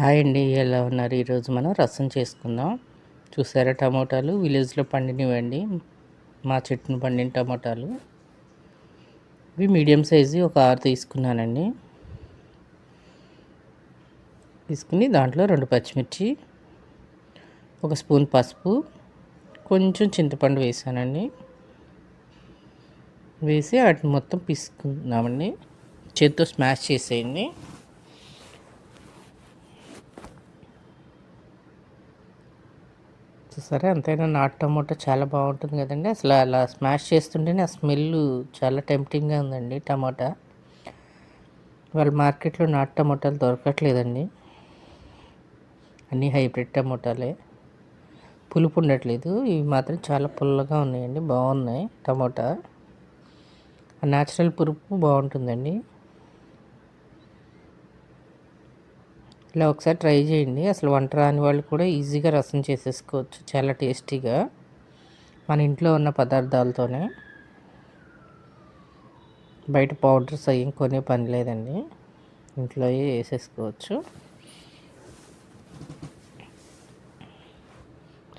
Hi అండి ఎలా ఉన్నారు? ఈరోజు మనం రసం చేసుకుందాం. చూసారా టమోటాలు? విలేజ్లో పండినవండి. మా చెట్టును పండిన టమోటాలు. ఇవి మీడియం సైజు ఒక ఆరు తీసుకున్నానండి. తీసుకుని దాంట్లో రెండు పచ్చిమిర్చి ఒక స్పూన్ పసుపు కొంచెం చింతపండు వేసానండి. వేసి వాటిని మొత్తం పిసుకుందామండి చేత్తో స్మాష్ చేసేయండి. చూసారా ఎంతైనా నాటు టమోటా చాలా బాగుంటుంది కదండి. అసలు అలా స్మాష్ చేస్తుంటేనే ఆ స్మెల్ చాలా టెంప్టింగ్గా ఉందండి టమాటా. వాళ్ళ మార్కెట్లో నాటు టమోటాలు దొరకట్లేదండి. అన్నీ హైబ్రిడ్ టమోటాలే. పులుపు ఉండట్లేదు. ఇవి మాత్రం చాలా పుల్లగా ఉన్నాయండి. బాగున్నాయి టమోటా. న్యాచురల్ పులుపు బాగుంటుందండి. ఇలా ఒకసారి ట్రై చేయండి. అసలు వంట రాని వాళ్ళు కూడా ఈజీగా రసం చేసేసుకోవచ్చు. చాలా టేస్టీగా మన ఇంట్లో ఉన్న పదార్థాలతోనే. బయట పౌడర్స్ అవి కొనే పని లేదండి. ఇంట్లో వేసేసుకోవచ్చు.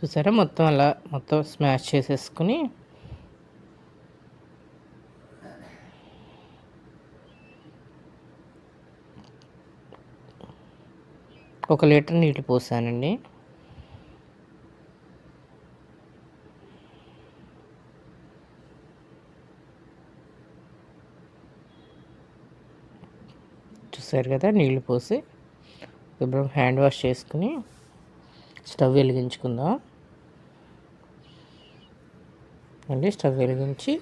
చూసారా? మొత్తం అలా మొత్తం స్మాష్ చేసేసుకుని ఒక లీటర్ నీళ్ళు పోసానండి. చూసారు కదా నీళ్ళు పోసి శుభ్రం హ్యాండ్ వాష్ చేసుకుని స్టవ్ వెలిగించుకుందాం. అండి స్టవ్ వెలిగించి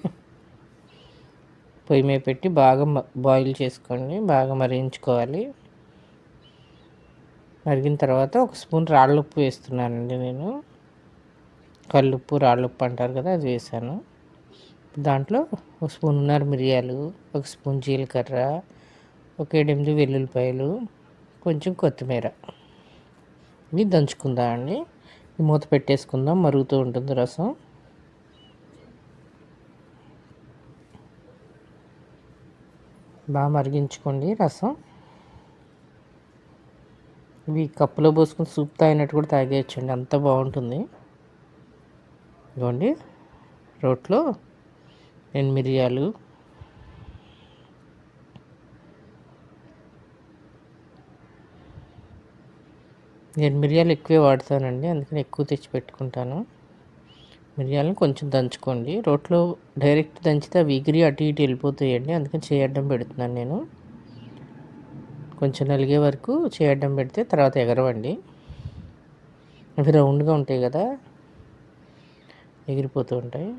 పొయ్యి మీద పెట్టి బాగా బాయిల్ చేసుకోండి బాగా మరిగించుకోవాలి. మరిగిన తర్వాత ఒక స్పూన్ రాళ్ళుప్పు వేస్తున్నానండి నేను. కల్లుప్పు రాళ్ళుప్పు అంటారు కదా అది వేసాను దాంట్లో ఒక స్పూన్ ఉన్నారు మిరియాలు ఒక స్పూన్ జీలకర్ర ఒక ఏడెనిమిది వెల్లుల్లిపాయలు కొంచెం కొత్తిమీర. ఇవి దంచుకుందామండి మూత పెట్టేసుకుందాం మరుగుతూ ఉంటుంది రసం. బాగా మరిగించుకోండి రసం. ఇవి కప్పులో పోసుకుని సూప్ తాగినట్టు కూడా తాగేయచ్చండి. అంత బాగుంటుంది. ఇదిగోండి. రోట్లో నేను మిరియాలు నేను మిరియాలు ఎక్కువే వాడతానండి. అందుకని ఎక్కువ తెచ్చి పెట్టుకుంటాను. మిరియాలను కొంచెం దంచుకోండి. రోట్లో డైరెక్ట్ దంచితే అవి ఎగిరి అటు ఇటు వెళ్ళిపోతాయండి. అందుకని చేయడం పెడుతున్నాను నేను. కొంచెం నలిగే వరకు చేయడం పెడితే తర్వాత ఎగరవండి. అవి రౌండ్గా ఉంటాయి కదా ఎగిరిపోతూ ఉంటాయి.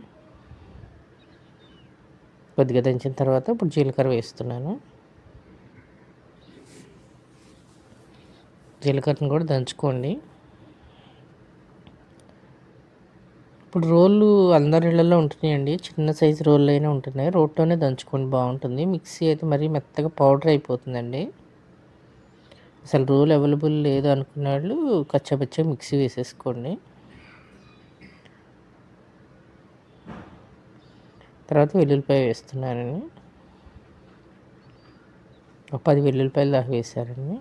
కొద్దిగా దంచిన తర్వాత ఇప్పుడు జీలకర్ర వేస్తున్నాను. జీలకర్రను కూడా దంచుకోండి. ఇప్పుడు రోళ్ళు అందరి ఇళ్ళల్లో ఉంటున్నాయండి. చిన్న సైజు రోళ్ళు అయినా ఉంటున్నాయి. రోడ్లోనే దంచుకోండి బాగుంటుంది. మిక్సీ అయితే మరీ మెత్తగా పౌడర్ అయిపోతుందండి. అసలు రోల్ అవైలబుల్ లేదు అనుకున్న వాళ్ళు కచ్చపచ్చ మిక్సీ వేసేసుకోండి. తర్వాత వెల్లుల్లిపాయ వేస్తున్నానండి. ఒక పది వెల్లుల్లిపాయలు దాకా వేసారండి.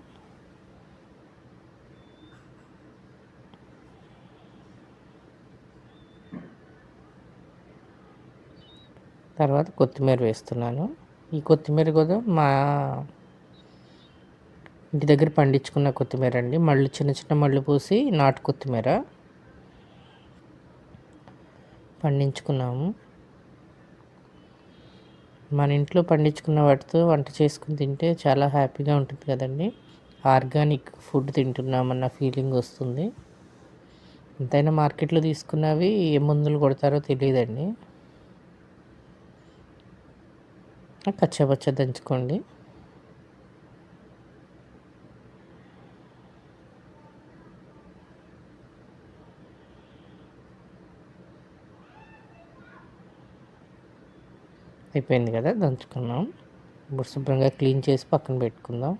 తర్వాత కొత్తిమీర వేస్తున్నాను. ఈ కొత్తిమీర కూడా మా ఇంటి దగ్గర పండించుకున్న కొత్తిమీర అండి. మళ్ళీ చిన్న చిన్న మళ్ళీ పూసి నాటు కొత్తిమీర పండించుకున్నాము. మన ఇంట్లో పండించుకున్న వాటితో వంట చేసుకుని తింటే చాలా హ్యాపీగా ఉంటుంది కదండి. ఆర్గానిక్ ఫుడ్ తింటున్నామన్న ఫీలింగ్ వస్తుంది. ఎంతైనా మార్కెట్లో తీసుకున్నవి ఏ మందులు కొడతారో తెలియదండి. కచ్చపచ్చ దంచుకోండి. అయిపోయింది కదా దంచుకున్నాం. ఇప్పుడు శుభ్రంగా క్లీన్ చేసి పక్కన పెట్టుకుందాం.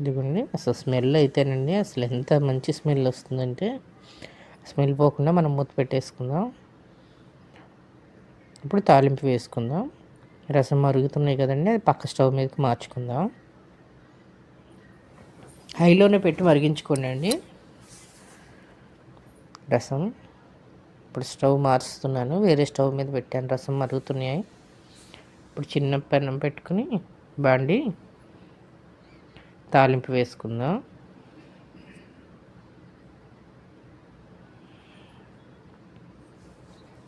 ఇదిగోండి అసలు స్మెల్ అయితేనండి అసలు ఎంత మంచి స్మెల్ వస్తుందంటే స్మెల్ పోకుండా మనం మూత పెట్టేసుకుందాం. ఇప్పుడు తాలింపు వేసుకుందాం. రసం మరుగుతున్నాయి కదండి అది పక్క స్టవ్ మీదకి మార్చుకుందాం. హైలోనే పెట్టి మరిగించుకోండి అండి. రసం. ఇప్పుడు స్టవ్ మారుస్తున్నాను. వేరే స్టవ్ మీద పెట్టాను. రసం మరుగుతున్నాయి. ఇప్పుడు చిన్న పెనం పెట్టుకుని బాండి తాలింపు వేసుకుందాం.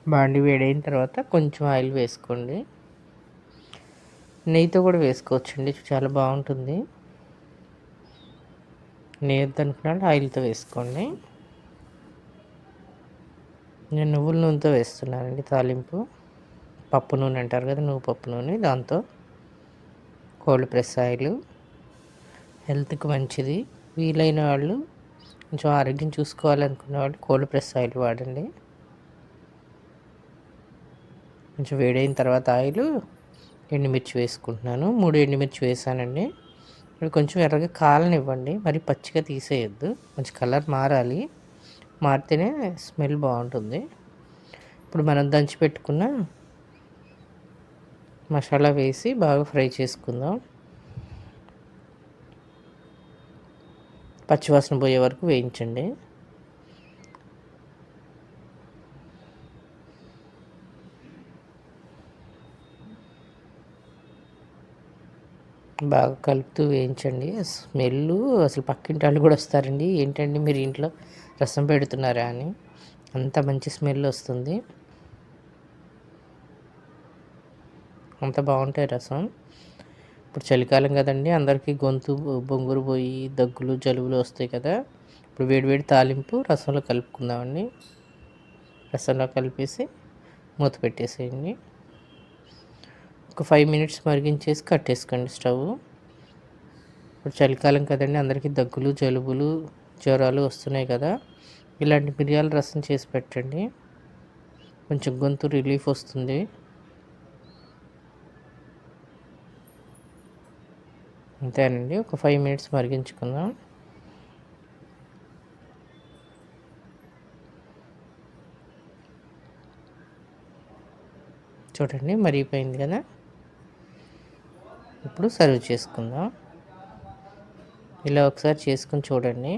బాండి వేడైన తర్వాత కొంచెం ఆయిల్ వేసుకోండి. నెయ్యితో కూడా వేసుకోవచ్చండి. చాలా బాగుంటుంది. నెయ్యి అనుకున్నాడు ఆయిల్తో వేసుకోండి. నేను నువ్వుల నూనెతో వేస్తున్నానండి తాలింపు. పప్పు నూనె అంటారు కదా నువ్వు పప్పు నూనె దాంతో కోల్డ్ ప్రెస్ ఆయిల్ హెల్త్కి మంచిది. వీలైన వాళ్ళు కొంచెం ఆరోగ్యం చూసుకోవాలనుకున్న వాళ్ళు కోల్డ్ ప్రెస్ ఆయిల్ వాడండి. కొంచెం వేడైన తర్వాత ఆయిల్ ఎండుమిర్చి వేసుకుంటున్నాను. మూడు ఎండుమిర్చి వేసానండి. ఇప్పుడు కొంచెం ఎర్రగా కాలనివ్వండి. మరి పచ్చిగా తీసేయద్దు. కొంచెం కలర్ మారాలి. మారితేనే స్మెల్ బాగుంటుంది. ఇప్పుడు మనం దంచి పెట్టుకున్న మసాలా వేసి బాగా ఫ్రై చేసుకుందాం. పచ్చివాసన పోయే వరకు వేయించండి. బాగా కలుపుతూ వేయించండి. స్మెల్ అసలు పక్కింటి వాళ్ళు కూడా వస్తారండి. ఏంటండి మీరు ఇంట్లో రసం పెడుతున్నారా అని. అంత మంచి స్మెల్ వస్తుంది. అంత బాగుంటాయి రసం. ఇప్పుడు చలికాలం కదండి. అందరికీ గొంతు బొంగురు పోయి దగ్గులు జలుబులు వస్తాయి కదా. ఇప్పుడు వేడివేడి తాలింపు రసంలో కలుపుకుందామండి. రసంలో కలిపేసి మూత పెట్టేసేయండి. ఒక ఫైవ్ మినిట్స్ మరిగించేసి కట్టేసుకోండి స్టవ్. ఇప్పుడు చలికాలం కదండి అందరికీ దగ్గులు జలుబులు జ్వరాలు వస్తున్నాయి కదా. ఇలాంటి మిరియాల రసం చేసి పెట్టండి. కొంచెం గొంతు రిలీఫ్ వస్తుంది. అంతేనండి ఒక ఫైవ్ మినిట్స్ మరిగించుకుందాం. చూడండి మరిగిపోయింది కదా. ఇప్పుడు సర్వ్ చేసుకుందాం. ఇలా ఒకసారి చేసుకుని చూడండి.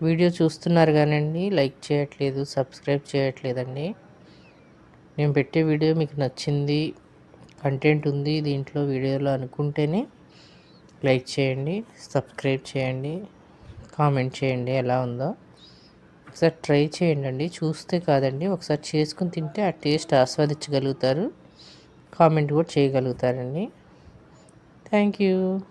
వీడియో చూస్తున్నారు కానండి లైక్ చేయట్లేదు సబ్స్క్రైబ్ చేయట్లేదండి. నేను పెట్టే వీడియో మీకు నచ్చింది కంటెంట్ ఉంది దీంట్లో వీడియోలో అనుకుంటేనే లైక్ చేయండి సబ్స్క్రైబ్ చేయండి కామెంట్ చేయండి ఎలా ఉందో. ఒకసారి ట్రై చేయండి చూస్తే కాదండి ఒకసారి చేసుకుని తింటే ఆ టేస్ట్ ఆస్వాదించగలుగుతారు కామెంట్ కూడా చేయగలుగుతారండి. Thank you.